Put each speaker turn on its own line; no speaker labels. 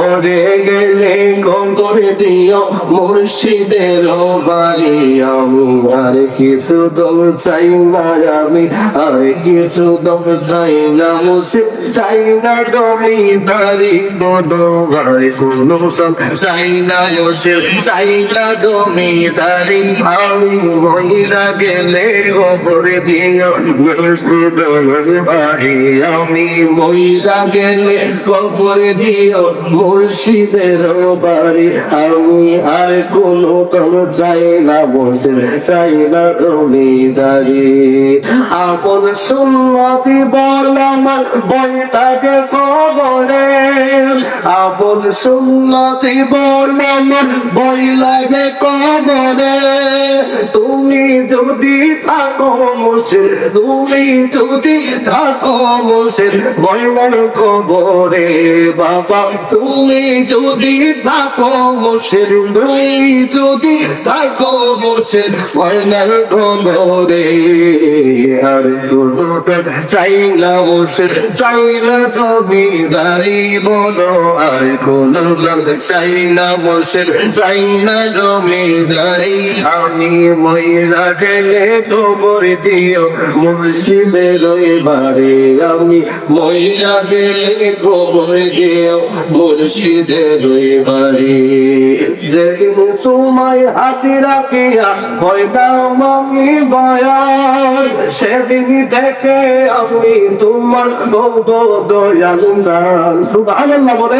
পরে গেলে মুর্শিদের বাড়ি। কিছু দম চাই না আমি, আর কিছু দম চাই না মুর্শিদ, চাই না কোনো সব চাই না মুর্শিদ, চাই না আমি মহিলা গেলে গোবরে দিও মুর্শিদের আমি মহিলা গেলে গোবরে দিও মুর্শিদের বাড়ি আমি আর কোনো কম চাই না, বসে চাই না জমিদারি। আপন সুন্নতি বল আমার, বই তাকে খবরে। আপন সুন্নতি আমার বই লাগে কবরে। তুমি যদি থাকো মুসে তুমি যদি থাকো মুসে বলবার কবরে, বাবা, তুমি যদি থাকো মুসে তুমি যদি থাকো মুসে বলবার কবরে। আর কোনো টাকা চাই না মুসে চাই না বলো। আর কোনো চাই না মুসে চাই না জমিদারি। আমি মহিলা গেলে খবর দিও, মুর্শিদের বাড়ি। আমি মহিলা গেলে খবর দিও, মুর্শিদের বাড়ি। যেদিন তোমায় হাতে রাখিয়া হয় মামি বয়ান সেদিন থেকে আমি তোমার বৌদ্ধ দয়াল সুবহানাল্লাহ বলে